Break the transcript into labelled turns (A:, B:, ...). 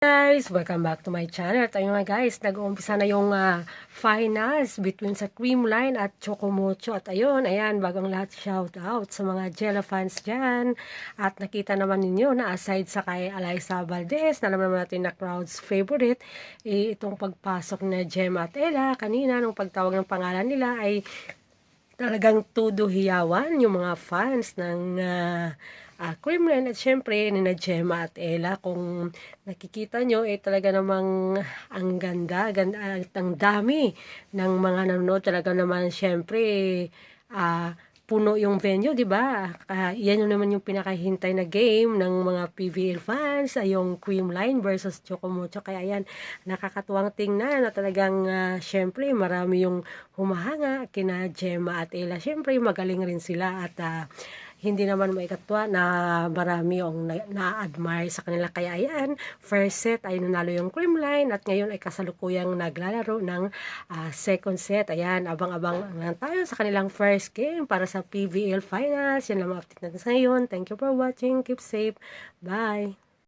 A: guys! Welcome back to my channel. Tayo nga guys, nag-uumpisa na yung ah, finals between sa Creamline at Chocomocho. At ayun, ayan, bagong lahat shout out sa mga Jella fans dyan. At nakita naman ninyo na aside sa kay Eliza Valdez, na naman natin na crowd's favorite, eh, itong pagpasok na Gemma at Ella, kanina nung pagtawag ng pangalan nila ay talagang tudo hiyawan yung mga fans ng uh, uh, Creamline at syempre ni na Gemma at Ella kung nakikita nyo eh talaga namang ang ganda, ganda at ang dami ng mga nanonood. Talaga naman syempre ah puno yung venue, di ba? Uh, yan yung naman yung pinakahintay na game ng mga PVL fans, ay yung Creamline versus Chocomocho. Kaya yan, nakakatuwang tingnan na talagang uh, syempre marami yung humahanga kina Gemma at Ella. Syempre magaling rin sila at uh, hindi naman maikatwa na marami yung na-admire sa kanila. Kaya ayan, first set ay nanalo yung Creamline at ngayon ay kasalukuyang naglalaro ng uh, second set. Ayan, abang-abang lang tayo sa kanilang first game para sa PVL Finals. Yan lang update natin sa ngayon. Thank you for watching. Keep safe. Bye!